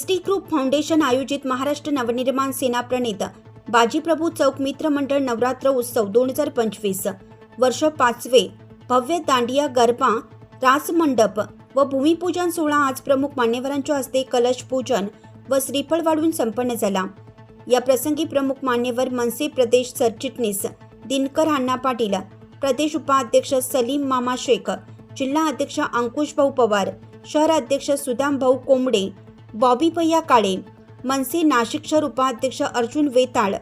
S group foundation आयोजित महाराष्ट्र नवनिर्माण सेना प्रणित बाजीप्रभू चौक मित्र मंडळ नवरात्र उत्सव दोन हजार पंचवीस. वर्ष पाचवे भव्य दांडिया गरबा रासमंडप व भूमिपूजन सोहळा आज प्रमुख मान्यवरांच्या हस्ते कलश पूजन व श्रीफळ वाढून संपन्न झाला. या प्रसंगी प्रमुख मान्यवर मनसे प्रदेश सरचिटणीस दिनकर अण्णा पाटील प्रदेश उपाध्यक्ष सलीम मामा शेख जिल्हा अध्यक्ष अंकुश भाऊ पवार शहर अध्यक्ष सुदाम भाऊ कोंबडे बॉबी भैया काळे मनसे नाशिक शहर उपाध्यक्ष अर्जुन वेताळ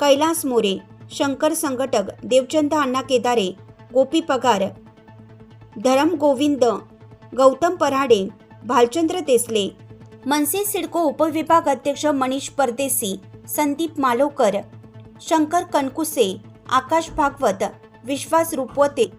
कैलास मोरे शंकर संघटक देवचंद अण्णा केदारे गोपी पगार धरम गोविंद गौतम पराडे भालचंद्र देसले मनसे सिडको उपविभाग अध्यक्ष मनीष परदेसी संदीप मालोकर शंकर कनकुसे आकाश भागवत विश्वास रुपवते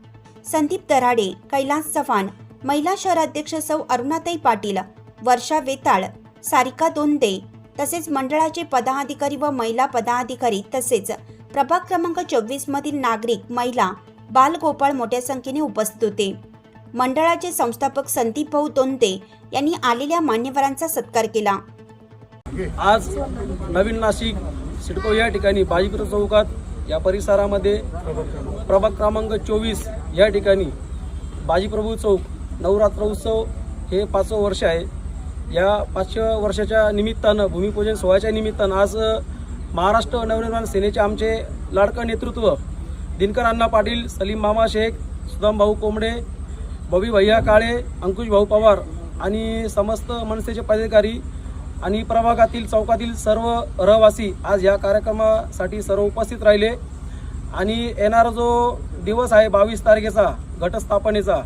संदीप दराडे कैलास चव्हाण महिला शहराध्यक्ष सौ अरुणाताई पाटील वर्षा वेताळ सारिका दोंदे तसेच मंडळाचे पदाधिकारी व महिला पदाधिकारी तसेच प्रभाग क्रमांक चोवीस मधील नागरिक महिला बालगोपाळ मोठ्या संख्येने उपस्थित होते. मंडळाचे संस्थापक संदीप भाऊ दोंदे यांनी आलेल्या मान्यवरांचा सत्कार केला. आज नवीन नाशिक सिडको या ठिकाणी बाजीपुर चौकात या परिसरामध्ये प्रभाग क्रमांक चोवीस या ठिकाणी बाजीप्रभू चौक नवरात्र उत्सव हे पाचवं वर्ष आहे. या पाचशे वर्षाच्या निमित्तानं भूमिपूजन सोहळ्याच्या निमित्तानं आज महाराष्ट्र नवनिर्माण सेनेचे आमचे लाडकं नेतृत्व दिनकर अण्णा पाटील सलीम मामा शेख सुदाम भाऊ कोंबडे बबी भैया काळे अंकुश भाऊ पवार आणि समस्त मनसेचे पदाधिकारी आणि प्रभागातील चौकातील सर्व रहवासी आज या कार्यक्रमासाठी सर्व उपस्थित राहिले. आणि येणारा जो दिवस आहे बावीस तारखेचा घटस्थापनेचा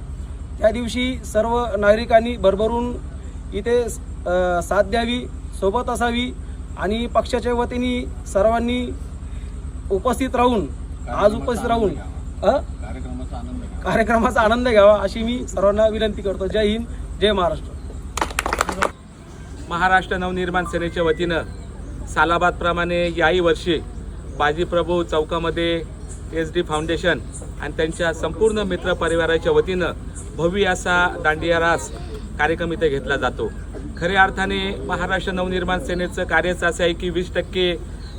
त्या दिवशी सर्व नागरिकांनी भरभरून इथे साथ द्यावी सोबत असावी आणि पक्षाच्या वतीने सर्वांनी उपस्थित राहून आज उपस्थित राहून? कार्यक्रमाचा आनंद घ्यावा. अशी मी सर्वांना विनंती करतो. जय हिंद जय महाराष्ट्र. महाराष्ट्र नवनिर्माण सेनेच्या वतीनं सालाबादप्रमाणे याही वर्षी बाजीप्रभू चौकामध्ये एस डी फाउंडेशन आणि त्यांच्या संपूर्ण मित्र परिवाराच्या वतीनं भव्य असा दांडिया रास कार्यक्रम इथे घेतला जातो. खऱ्या अर्थाने महाराष्ट्र नवनिर्माण सेनेचं कार्यच असे आहे की वीस टक्के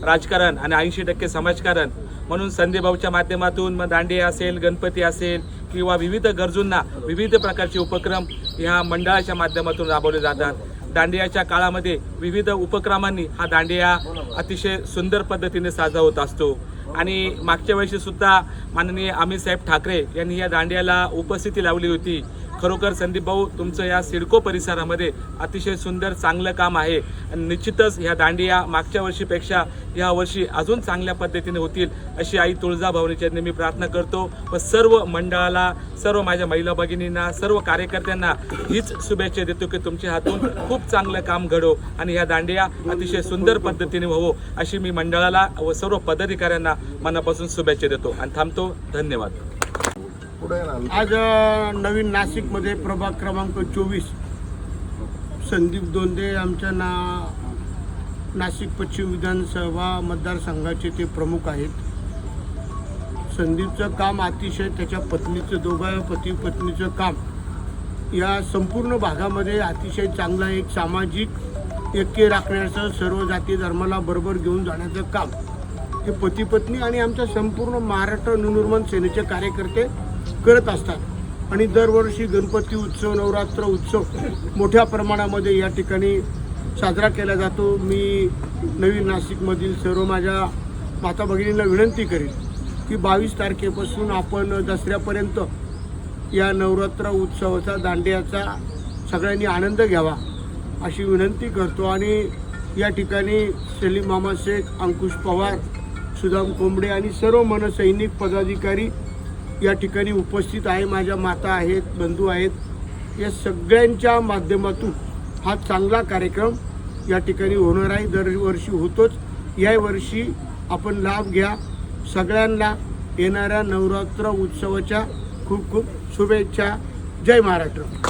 राजकारण आणि ऐंशी टक्के समाजकारण. म्हणून संदीभाऊच्या माध्यमातून मग दांडिया असेल गणपती असेल किंवा विविध गरजूंना विविध प्रकारचे उपक्रम ह्या मंडळाच्या माध्यमातून राबवले जातात. दांडियाच्या काळामध्ये विविध उपक्रमांनी हा दांडिया अतिशय सुंदर पद्धतीने साजरा होत असतो. आणि मागच्या वर्षीसुद्धा माननीय अमित साहेब ठाकरे यांनी या दांडियाला उपस्थिती लावली होती. खरोखर संदीप भाऊ तुमचं या सिडको परिसरामध्ये अतिशय सुंदर चांगलं काम आहे. आणि निश्चितच ह्या दांडिया मागच्या वर्षीपेक्षा या वर्षी अजून चांगल्या पद्धतीने होतील अशी आई तुळजाभवानीच्या मी प्रार्थना करतो. व सर्व मंडळाला सर्व माझ्या महिला भगिनींना सर्व कार्यकर्त्यांना हीच शुभेच्छा देतो की तुमच्या हातून खूप चांगलं काम घडो आणि ह्या दांडिया अतिशय सुंदर पद्धतीने व्हावो अशी मी मंडळाला व सर्व पदाधिकाऱ्यांना मनापासून शुभेच्छा देतो. आणि थांबतो. धन्यवाद. आज नवीन नाशिकमध्ये प्रभाग क्रमांक चोवीस. संदीप दोंदे आमच्या ना नाशिक पश्चिम विधानसभा मतदारसंघाचे ते प्रमुख आहेत. संदीपचं काम अतिशय त्याच्या पत्नीचं दोघा पती पत्नीचं काम. या संपूर्ण भागामध्ये अतिशय चांगलं एक सामाजिक ऐक्य राखण्याचं सर्व जाती धर्माला बरोबर घेऊन जाण्याचं काम. हे पती पत्नी आणि आमच्या संपूर्ण महाराष्ट्र नवनिर्माण सेनेचे कार्यकर्ते करत असतात. आणि दरवर्षी गणपती उत्सव नवरात्र उत्सव मोठ्या प्रमाणामध्ये या ठिकाणी साजरा केला जातो. मी नवीन नाशिकमधील सर्व माझ्या माता भगिनींना विनंती करेन की बावीस तारखेपासून आपण दसऱ्यापर्यंत या नवरात्र उत्सवाचा दांडियाचा सगळ्यांनी आनंद घ्यावा अशी विनंती करतो. आणि या ठिकाणी सलीम मामा शेख अंकुश पवार सुदाम कोंबडे आणि सर्व मनसैनिक पदाधिकारी या ठिकाणी उपस्थित आहे माझ्या माता आहेत बंधू आहेत. या सगळ्यांच्या माध्यमातून हा चांगला कार्यक्रम या ठिकाणी होणार आहे. दरवर्षी होतोच. या वर्षी आपण लाभ घ्या. सगळ्यांना येणाऱ्या नवरात्र उत्सवाच्या खूप खूप शुभेच्छा. जय महाराष्ट्र.